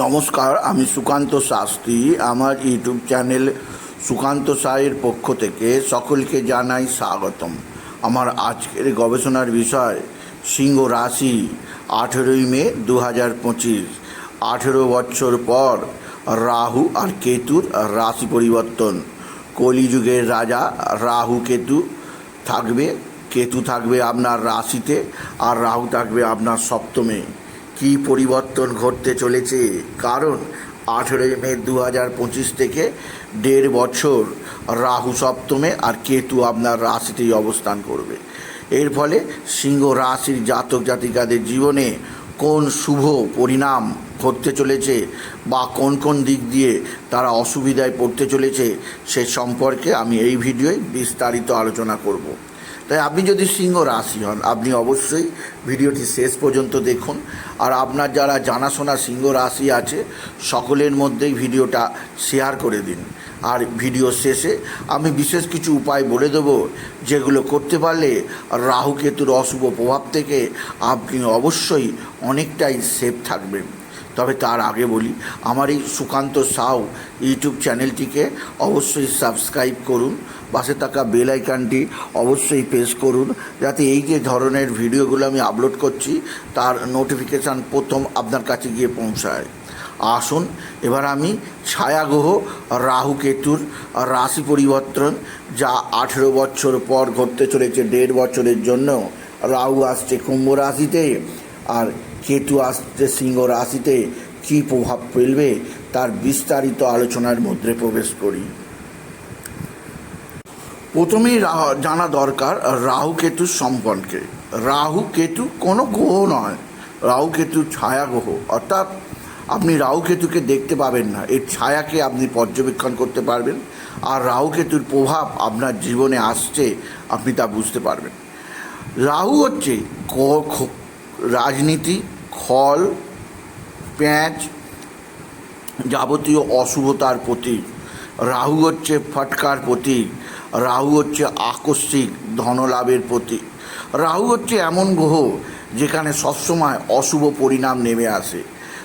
নমস্কার, আমি সুকান্ত শাস্ত্রী। আমার ইউটিউব চ্যানেল সুকান্ত সায়ের পক্ষ থেকে সকলকে জানাই স্বাগতম। আমার আজকের গবেষণার বিষয়, সিংহ রাশি, আঠেরোই মে দু হাজার পঁচিশ। আঠেরো বছর পর রাহু আর কেতুর রাশি পরিবর্তন। কলিযুগের রাজা রাহু কেতু থাকবে কেতু থাকবে আপনার রাশিতে আর রাহু থাকবে আপনার সপ্তমে। কি পরিবর্তন ঘটতে চলেছে? কারণ আঠেরোই মে দু হাজার পঁচিশ থেকে দেড় বছর রাহু সপ্তমে আর কেতু আপনার রাশিতেই অবস্থান করবে। এর ফলে সিংহ রাশির জাতক জাতিকাদের জীবনে কোন শুভ পরিণাম ঘটতে চলেছে বা কোন কোন দিক দিয়ে তারা অসুবিধায় পড়তে চলেছে সে সম্পর্কে আমি এই ভিডিওয় বিস্তারিত আলোচনা করব। তাই আপনি যদি সিংহ রাশি হন, আপনি অবশ্যই ভিডিওটি শেষ পর্যন্ত দেখুন। আর আপনার যারা জানাশোনা সিংহ রাশি আছে, সকলের মধ্যেই ভিডিওটা শেয়ার করে দিন। আর ভিডিও শেষে আমি বিশেষ কিছু উপায় বলে দেব, যেগুলো করতে পারলে রাহু কেতুর অশুভ প্রভাব থেকে আপনি অবশ্যই অনেকটাই সেফ থাকবেন। তবে তার আগে বলি, আমার এই সুকান্ত সাউ ইউটিউব চ্যানেলটিকে অবশ্যই সাবস্ক্রাইব করুন। পাশে থাকা বেল আইকনটি অবশ্যই প্রেস করুন, যাতে এই যে ধরনের ভিডিওগুলো আমি আপলোড করছি, তার নোটিফিকেশান প্রথম আপনার কাছে গিয়ে পৌঁছায়। আসুন, এবার আমি ছায়াগ্রহ রাহু কেতুর রাশি পরিবর্তন, যা আঠেরো বছর পর ঘটতে চলেছে, দেড় বছরের জন্য। রাহু আসছে কুম্ভ রাশিতে, আর কেতু আসছে সিংহ রাশিতে। কী প্রভাব ফেলবে? তার বিস্তারিত আলোচনার মধ্যে প্রবেশ করি। প্রথমেই জানা দরকার, রাহু কেতুর সম্পর্কে। রাহু কেতু কোনো গ্রহ নয়। রাহু কেতু ছায়া গ্রহ। অর্থাৎ আপনি রাহু কেতুকে দেখতে পাবেন না। এর ছায়াকে আপনি পর্যবেক্ষণ করতে পারবেন। আর রাহু কেতুর প্রভাব আপনার জীবনে আসছে, আপনি তা বুঝতে পারবেন। রাহু হচ্ছে রাজনীতি, খল, প্যাঁচ যাবতীয় অশুভতার প্রতীক। রাহু হচ্ছে ফটকার প্রতীক, রাহু হচ্ছে আকস্মিক ধনলাভের প্রতীক। রাহু হচ্ছে এমন গ্রহ যেখানে সবসময় অশুভ পরিণাম নেমে আসে।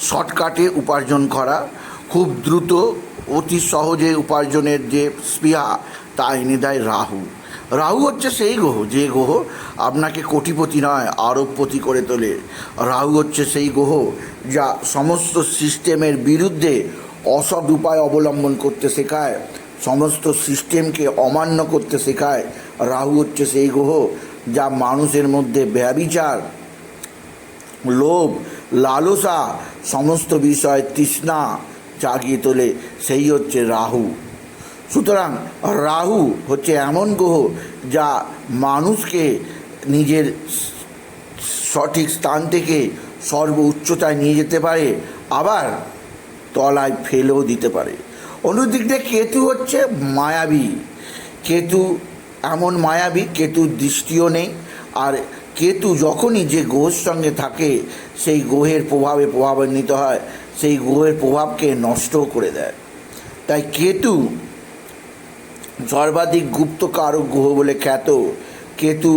শর্টকাটে উপার্জন করা, খুব দ্রুত, অতি সহজে উপার্জনের যে স্পৃহা তা এনে দেয় রাহু। রাহু হচ্ছে সেই গ্রহ, যে গ্রহ আপনাকে কোটিপতি নয়, আরবপতি করে তোলে। রাহু হচ্ছে সেই গ্রহ যা সমস্ত সিস্টেমের বিরুদ্ধে অসৎ উপায় অবলম্বন করতে শেখায়, সমস্ত সিস্টেমকে অমান্য করতে শেখায়। রাহু হচ্ছে সেই গ্রহ যা মানুষের মধ্যে ব্যবিচার লোভ, লালসা, সমস্ত বিষয় তৃষ্ণা জাগিয়ে তোলে। সেই হচ্ছে রাহু। সুতরাং রাহু হচ্ছে এমন গ্রহ যা মানুষকে নিজের সঠিক স্থান থেকে সর্ব উচ্চতায় নিয়ে যেতে পারে। আবার তলায় ফেলেও দিতে পারে। অন্যদিক কেতু হচ্ছে মায়াবী। কেতু এমন মায়াবী, কেতুর দৃষ্টিও নেই। আর কেতু যখনই যে গ্রহের সঙ্গে থাকে, সেই গ্রহের প্রভাবে প্রভাবান্বিত হয়, সেই গ্রহের প্রভাবকে নষ্টও করে দেয়। তাই কেতু সর্বাধিক গুপ্ত কারক গ্রহ বলে খ্যাত। কেতু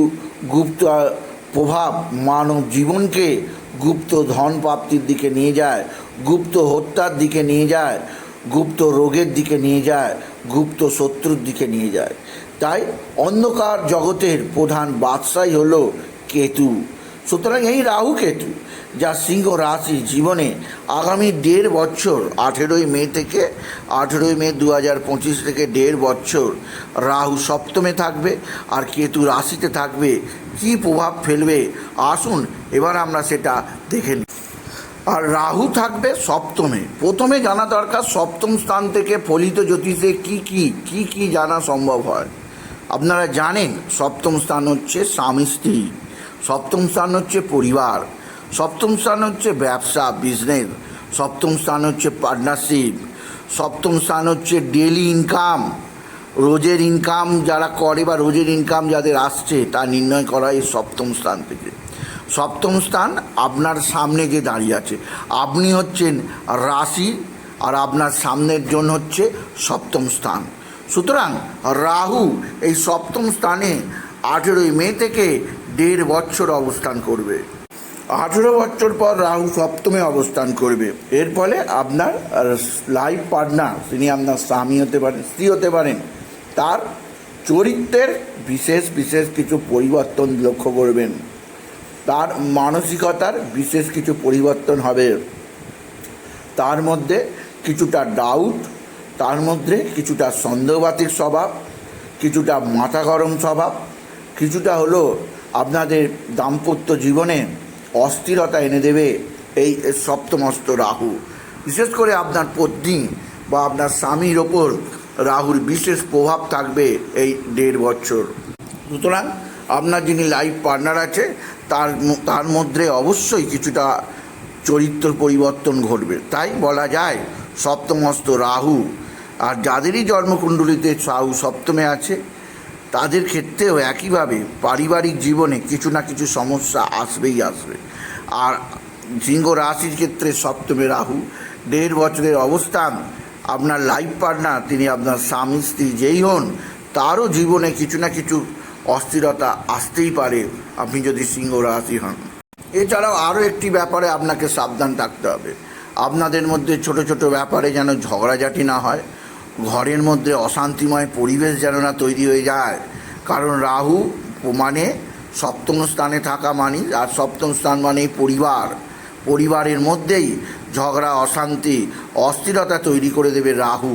গুপ্ত প্রভাব মানব জীবনকে গুপ্ত ধন প্রাপ্তির দিকে নিয়ে যায়। গুপ্ত হত্যার দিকে নিয়ে যায়, গুপ্ত রোগের দিকে নিয়ে যায়, গুপ্ত শত্রুর দিকে নিয়ে যায়। তাই অন্ধকার জগতের প্রধান বাদশাই হলো কেতু। সুতরাং এই রাহু কেতু, যা সিংহ রাশি জীবনে আগামী দেড় বছর, আঠেরোই মে থেকে আঠেরোই মে দু হাজার পঁচিশ থেকে দেড় বছর রাহু সপ্তমে থাকবে আর কেতু রাশিতে থাকবে, কী প্রভাব ফেলবে? আসুন এবার আমরা সেটা দেখে নিই। আর রাহু থাকবে সপ্তমে। প্রথমে জানা দরকার সপ্তম স্থান থেকে ফলিত জ্যোতিষে কি কি কি কি জানা সম্ভব হয়। আপনারা জানেন সপ্তম স্থান হচ্ছে স্বামী, স্ত্রী। সপ্তম স্থান হচ্ছে পরিবার। সপ্তম স্থান হচ্ছে ব্যবসা বিজনেস সপ্তম স্থান হচ্ছে পার্টনারশিপ সপ্তম স্থান হচ্ছে ডেলি ইনকাম রোজের ইনকাম যারা করে বা রোজের ইনকাম যাদের আসছে, তা নির্ণয় করা এই সপ্তম স্থান থেকে। সপ্তম স্থান আপনার সামনে যে দাঁড়িয়ে আছে। আপনি হচ্ছেন রাশি আর আপনার সামনের জন হচ্ছে সপ্তম স্থান। সুতরাং রাহু এই সপ্তম স্থানে আঠেরোই মে থেকে দেড় বছর অবস্থান করবে। আঠেরো বছর পর রাহু সপ্তমে অবস্থান করবে। এর ফলে আপনার লাইফ পার্টনার তিনি আপনার স্বামী হতে পারেন, স্ত্রী হতে পারেন, তার চরিত্রের বিশেষ বিশেষ কিছু পরিবর্তন লক্ষ্য করবেন। তার মানসিকতার বিশেষ কিছু পরিবর্তন হবে। তার মধ্যে কিছুটা ডাউট তার মধ্যে কিছুটা সন্দেহবাতিক স্বভাব, কিছুটা মাথা গরম স্বভাব, কিছুটা হলো আপনাদের দাম্পত্য জীবনে অস্থিরতা এনে দেবে এই সপ্তমস্ত রাহু। বিশেষ করে আপনার পত্নী বা আপনার স্বামীর ওপর রাহুর বিশেষ প্রভাব থাকবে এই দেড় বছর। সুতরাং আপনার যিনি লাইফ পার্টনার আছে তার তার মধ্যে অবশ্যই কিছুটা চরিত্র পরিবর্তন ঘটবে। তাই বলা যায়, সপ্তমস্ত রাহু। আর যাদেরই জন্মকুণ্ডলিতে রাহু সপ্তমে আছে, তাদের ক্ষেত্রেও একইভাবে পারিবারিক জীবনে কিছু না কিছু সমস্যা আসবেই আসবে। আর সিংহ রাশির ক্ষেত্রে সপ্তমে রাহু। দেড় বছরের অবস্থান, আপনার লাইফ পার্টনার তিনি আপনার স্বামী, স্ত্রী যেই হন, তারও জীবনে কিছু না কিছু অস্থিরতা আসতেই পারে। আপনি যদি সিংহ রাশি হন। এছাড়াও আরও একটি ব্যাপারে আপনাকে সাবধান থাকতে হবে। আপনাদের মধ্যে ছোট ছোট ব্যাপারে যেন ঝগড়াঝাটি না হয়। ঘরের মধ্যে অশান্তিময় পরিবেশ যেন না তৈরি হয়ে যায়। কারণ রাহু মানে সপ্তম স্থানে থাকা মানি, আর সপ্তম স্থান মানেই পরিবার। পরিবারের মধ্যেই ঝগড়া, অশান্তি, অস্থিরতা তৈরি করে দেবে রাহু।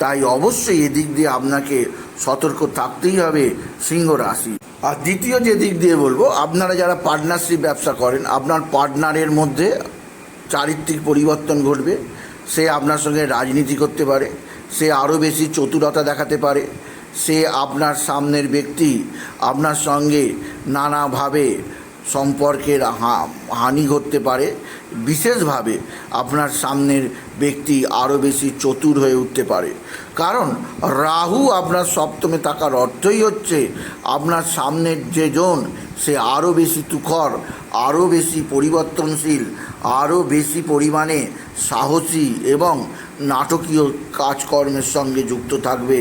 তাই অবশ্যই এদিক দিয়ে আপনাকে সতর্ক থাকতেই হবে সিংহ রাশি আর দ্বিতীয় যে দিক দিয়ে বলব, আপনারা যারা পার্টনারশিপ ব্যবসা করেন, আপনার পার্টনারের মধ্যে চারিত্রিক পরিবর্তন ঘটবে। সে আপনার সঙ্গে রাজনীতি করতে পারে, সে আরও বেশি চতুরতা দেখাতে পারে, সে আপনার সামনের ব্যক্তি আপনার সঙ্গে নানাভাবে সম্পর্কের হানি ঘটতে পারে। বিশেষভাবে আপনার সামনের ব্যক্তি আরও বেশি চতুর হয়ে উঠতে পারে। কারণ রাহু আপনার সপ্তমে থাকার অর্থই হচ্ছে আপনার সামনের যে জন, সে আরও বেশি তুখর আরও বেশি পরিবর্তনশীল আরও বেশি পরিমাণে সাহসী এবং নাটকীয় কাজকর্মের সঙ্গে যুক্ত থাকবে।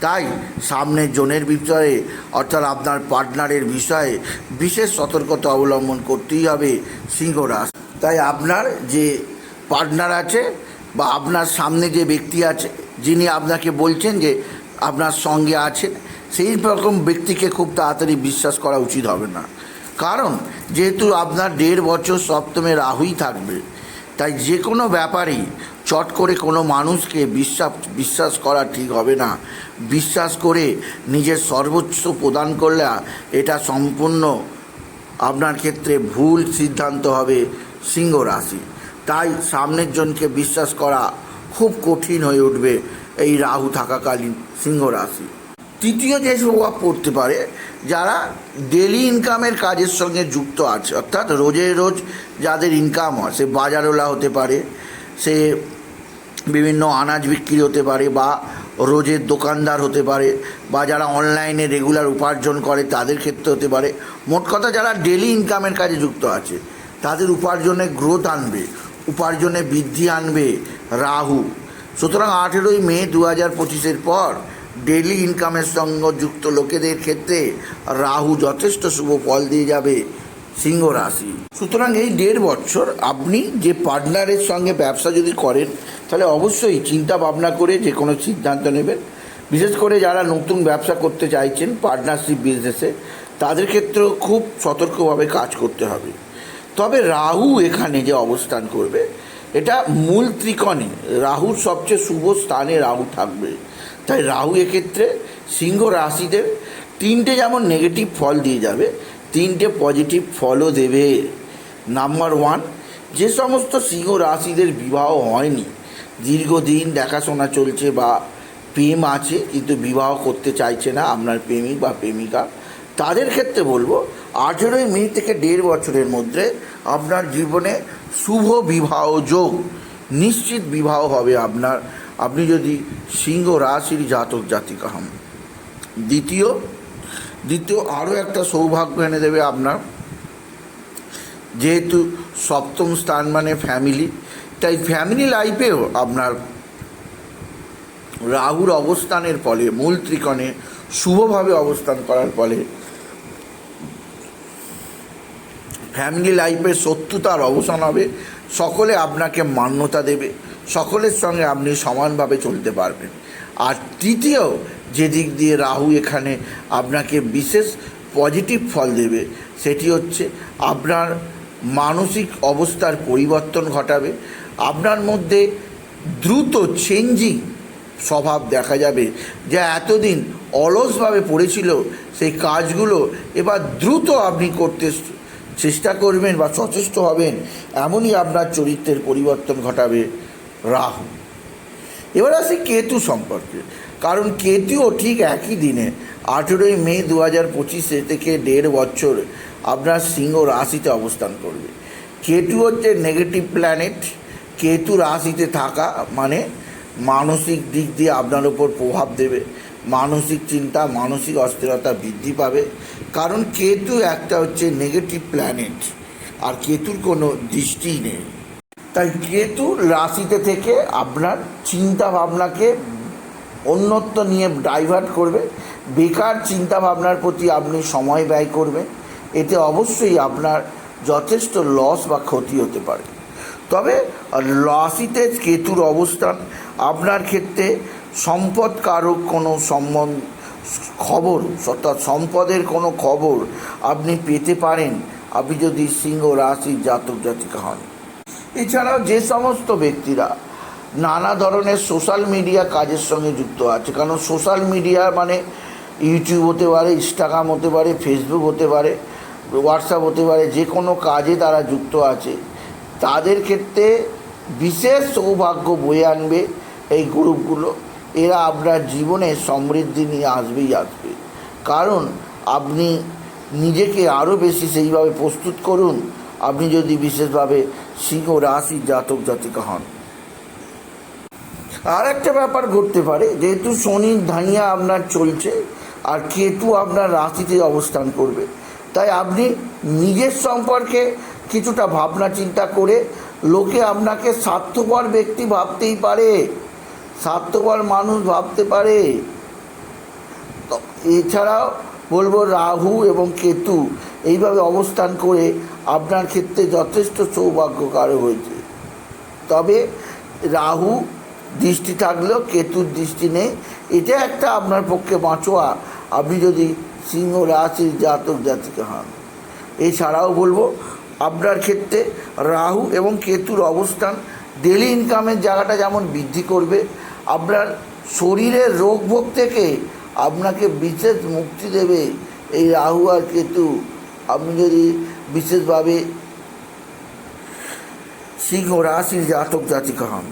তাই সামনের জনের বিষয়ে, অর্থাৎ আপনার পার্টনারের বিষয়ে বিশেষ সতর্কতা অবলম্বন করতেই হবে সিংহ রাশি তাই আপনার যে পার্টনার আছে বা আপনার সামনে যে ব্যক্তি আছে, যিনি আপনাকে বলছেন যে আপনার সঙ্গে আছেন, সেই রকম ব্যক্তিকে খুব তাড়াতাড়ি বিশ্বাস করা উচিত হবে না। কারণ যেহেতু আপনার দেড় বছর সপ্তমে রাহুই থাকবে, তাই যে কোনো ব্যাপারেই চট করে কোনো মানুষকে বিশ্বাস বিশ্বাস করা ঠিক হবে না। বিশ্বাস করে নিজের সর্বোচ্চ প্রদান করলে এটা সম্পূর্ণ আপনার ক্ষেত্রে ভুল সিদ্ধান্ত হবে সিংহ রাশি। তাই সামনের জনকে বিশ্বাস করা খুব কঠিন হয়ে উঠবে এই রাহু থাকাকালীন সিংহ রাশি। তৃতীয় যে প্রভাব পড়তে পারে, যারা ডেলি ইনকামের কাজের সঙ্গে যুক্ত আছে, অর্থাৎ রোজে রোজ যাদের ইনকাম হয়, সে বাজারওয়ালা হতে পারে, সে বিভিন্ন আনাজ বিক্রি হতে পারে বা রোজের দোকানদার হতে পারে বা যারা অনলাইনে রেগুলার উপার্জন করে তাদের ক্ষেত্রে হতে পারে। মোট কথা যারা ডেলি ইনকামের কাজে যুক্ত আছে, তাদের উপার্জনে গ্রোথ আনবে, উপার্জনে বৃদ্ধি আনবে রাহু। সুতরাং আঠেরোই মে দু হাজার পঁচিশের পর ডেলি ইনকামের সঙ্গে যুক্ত লোকেদের ক্ষেত্রে রাহু যথেষ্ট শুভ ফল দিয়ে যাবে সিংহ রাশি। সুতরাং এই দেড় বছর আপনি যে পার্টনারের সঙ্গে ব্যবসা যদি করেন তাহলে অবশ্যই চিন্তা ভাবনা করে যে কোনো সিদ্ধান্ত নেবেন। বিশেষ করে যারা নতুন ব্যবসা করতে চাইছেন পার্টনারশিপ বিজনেসে তাদের ক্ষেত্রেও খুব সতর্কভাবে কাজ করতে হবে। তবে রাহু এখানে যে অবস্থান করবে, এটা মূল ত্রিকোণে, রাহুর সবচেয়ে শুভ স্থানে রাহু থাকবে। তাই রাহু এক্ষেত্রে সিংহ রাশিদের তিনটে যেমন নেগেটিভ ফল দিয়ে যাবে, তিনটে পজিটিভ ফলও দেবে। নাম্বার ওয়ান যে সমস্ত সিংহ রাশিদের বিবাহ হয়নি দীর্ঘদিন দেখাশোনা চলছে বা প্রেম আছে, কিন্তু বিবাহ করতে চাইছে না আপনার প্রেমিক বা প্রেমিকা। তাদের ক্ষেত্রে বলব, আঠেরোই মে থেকে দেড় বছরের মধ্যে আপনার জীবনে শুভ বিবাহ যোগ, নিশ্চিত বিবাহ হবে আপনার। আপনি যদি সিংহ রাশির জাতক জাতিকা হন। দ্বিতীয় দ্বিতীয় আরও একটা সৌভাগ্য এনে দেবে আপনার। যেহেতু সপ্তম স্থান মানে ফ্যামিলি তাই ফ্যামিলি লাইফেও আপনার রাহুর অবস্থানের ফলে, মূল ত্রিকোণে শুভভাবে অবস্থান করার ফলে ফ্যামিলি লাইফের শত্রুতার অবসান হবে, সকলে আপনাকে মান্যতা দেবে, সকলের সঙ্গে আপনি সমানভাবে চলতে পারবেন। আর তৃতীয়, যে দিক দিয়ে রাহু এখানে আপনাকে বিশেষ পজিটিভ ফল দেবে, সেটি হচ্ছে আপনার মানসিক অবস্থার পরিবর্তন ঘটাবে আপনার মধ্যে দ্রুত চেঞ্জিং স্বভাব দেখা যাবে। যা এতদিন অলসভাবে পড়েছিল, সেই কাজগুলো এবার দ্রুত আপনি করতে চেষ্টা করবেন বা সচেষ্ট হবেন। এমনই আপনার চরিত্রের পরিবর্তন ঘটাবে রাহু। এবার আসি কেতু সম্পর্কে। কারণ কেতুও ঠিক একই দিনে, আঠেরোই মে দু হাজার পঁচিশে থেকে দেড় বছর আপনার সিংহ রাশিতে অবস্থান করবে। কেতু হচ্ছে নেগেটিভ প্ল্যানেট কেতু রাশিতে থাকা মানে মানসিক দিক দিয়ে আপনার উপর প্রভাব দেবে। মানসিক চিন্তা, মানসিক অস্থিরতা বৃদ্ধি পাবে। কারণ কেতু একটা হচ্ছে নেগেটিভ প্ল্যানেট আর কেতুর কোনো দৃষ্টিই নেই। তাই কেতু রাশিতে থেকে আপনার চিন্তা ভাবনাকে অন্যত্ব নিয়ে ডাইভার্ট করবে। বেকার চিন্তা ভাবনার প্রতি আপনি সময় ব্যয় করবেন এতে অবশ্যই আপনার যথেষ্ট লস বা ক্ষতি হতে পারে। তবে রাশিতে কেতুর অবস্থান, আপনার ক্ষেত্রে সম্পদ কারক কোনো সম্বন্ধ খবর, অর্থাৎ সম্পদের কোনো খবর আপনি পেতে পারেন, আপনি যদি সিংহ রাশির জাতক জাতিকা হন। এছাড়াও যে সমস্ত ব্যক্তিরা নানা ধরনের সোশ্যাল মিডিয়া কাজের সঙ্গে যুক্ত আছে, কারণ সোশ্যাল মিডিয়া মানে ইউটিউব হতে পারে ইনস্টাগ্রাম হতে পারে ফেসবুক হতে পারে হোয়াটসঅ্যাপ হতে পারে, যে কোনো কাজে তারা যুক্ত আছে। তাদের ক্ষেত্রে বিশেষ সৌভাগ্য বয়ে আনবে এই গ্রুপগুলো। এরা আপনার জীবনে সমৃদ্ধি নিয়ে আসবেই আসবে। কারণ আপনি নিজেকে আরও বেশি সেইভাবে প্রস্তুত করুন, আপনি যদি বিশেষভাবে সিংহ রাশি জাতক জাতিকা হন। আর একটা ব্যাপার ঘটতে পারে, যেহেতু শনি ধানিয়া আপনার চলছে আর কেতু আপনার রাশিতে অবস্থান করবে। তাই আপনি নিজের সম্পর্কে কিছুটা ভাবনা চিন্তা করে লোকে আপনাকে স্বার্থপর ব্যক্তি ভাবতেই পারে। স্বার্থপর মানুষ ভাবতে পারে। এছাড়াও বলব রাহু এবং কেতু এইভাবে অবস্থান করে আপনার ক্ষেত্রে যথেষ্ট সৌভাগ্যকারক হয়েছে। তবে রাহু দৃষ্টি থাকলেও কেতুর দৃষ্টি নেই। এটা একটা আপনার পক্ষে বাঁচোয়া। আপনি যদি সিংহ রাশির জাতক জাতিকা হন। এছাড়াও বলব আপনার ক্ষেত্রে রাহু এবং কেতুর অবস্থান ডেলি ইনকামের জায়গাটা যেমন বৃদ্ধি করবে আপনার শরীরের রোগ ভোগ থেকে আপনাকে বিশেষ মুক্তি দেবে এই রাহু আর কেতু। আপনি যদি বিশেষভাবে সিংহ রাশির জাতক জাতিকা হন।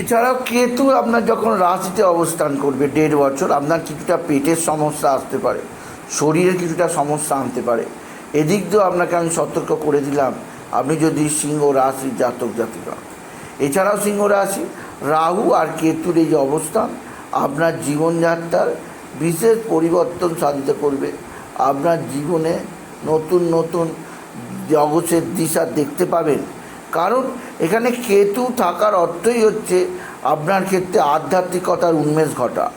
এছাড়াও কেতু আপনার যখন রাশিতে অবস্থান করবে দেড় বছর, আপনার কিছুটা পেটের সমস্যা আসতে পারে, শরীরে কিছুটা সমস্যা আনতে পারে। এদিক দিয়েও আপনাকে আমি সতর্ক করে দিলাম, আপনি যদি সিংহ রাশি জাতক, জাতিকা। এছাড়াও সিংহ রাশি, রাহু আর কেতুর এই যে অবস্থান, আপনার জীবনযাত্রার বিশেষ পরিবর্তন সাধিত করবে। আপনার জীবনে নতুন নতুন জগতের দিশা দেখতে পাবেন। কারণ এখানে কেতু থাকার অর্থই হচ্ছে আপনার ক্ষেত্রে আধ্যাত্মিকতার উন্মেষ ঘটা।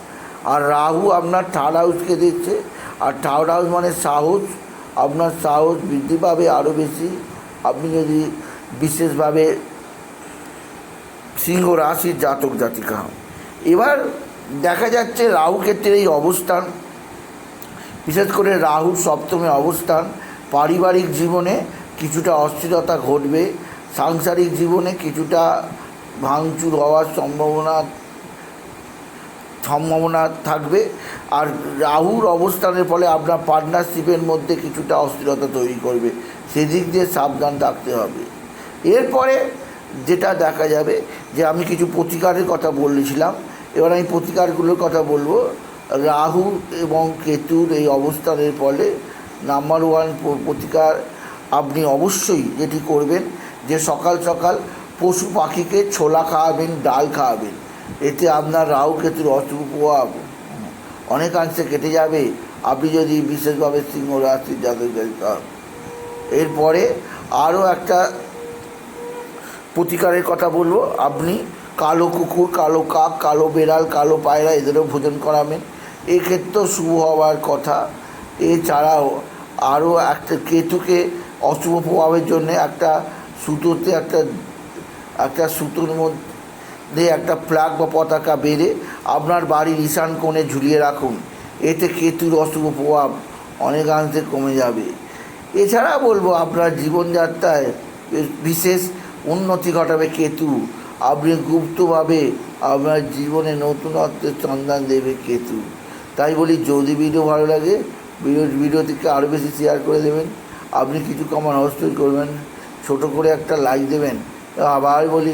আর রাহু আপনার থার্ড হাউসকে দিচ্ছে। আর থার্ড হাউস মানে সাহস আপনার সাহস বৃদ্ধি পাবে আরও বেশি। আপনি যদি বিশেষভাবে সিংহ রাশির জাতক জাতিকা হন। এবার দেখা যাচ্ছে রাহু ক্ষেত্রের এই অবস্থান, বিশেষ করে রাহুর সপ্তমে অবস্থান, পারিবারিক জীবনে কিছুটা অস্থিরতা ঘটবে, সাংসারিক জীবনে কিছুটা ভাঙচুর হওয়ার সম্ভাবনা সম্ভাবনা থাকবে। আর রাহুর অবস্থানের ফলে আপনার পার্টনারশিপের মধ্যে কিছুটা অস্থিরতা তৈরি করবে। সেদিক দিয়ে সাবধান থাকতে হবে। এরপরে যেটা দেখা যাবে যে আমি কিছু প্রতিকারের কথা বলেছিলাম। এবার আমি প্রতিকারগুলোর কথা বলব। রাহু এবং কেতুর এই অবস্থানের ফলে নাম্বার ওয়ান প্রতিকার আপনি অবশ্যই যেটি করবেন যে সকাল সকাল পশু পাখিকে ছোলা খাওয়াবেন, ডাল খাওয়াবেন। এতে আপনার রাহু অশুভ প্রভাব অনেকাংশে কেটে যাবে। আপনি যদি বিশেষভাবে সিংহ রাশির জাতিকা এরপরে আরও একটা প্রতিকারের কথা বলব। আপনি কালো কুকুর, কালো কাক, কালো বেড়াল, কালো পায়রা এদেরও ভোজন করাবেন। এক্ষেত্রেও শুভ হওয়ার কথা। এছাড়াও আরও একটা কেতুকে অশুভ প্রভাবের জন্য একটা সুতোতে একটা একটা সুতোর মধ্যে একটা ফ্ল্যাগ বা পতাকা বেঁধে আপনার বাড়ির ঈশান কোণে ঝুলিয়ে রাখুন। এতে কেতুর অশুভ প্রভাব অনেকাংশে কমে যাবে। এছাড়া বলব, আপনার জীবনযাত্রায় বিশেষ উন্নতি ঘটাবে কেতু। আপনি গুপ্তভাবে আপনার জীবনে নতুনত্বের সন্ধান দেবে কেতু। তাই বলি, যদি ভিডিও ভালো লাগে, ভিডিও, ভিডিওটিকে আরও বেশি শেয়ার করে দেবেন। আপনি কিছু কমান অবশ্যই করবেন। ছোট করে একটা লাইক দেবেন। আবার বলি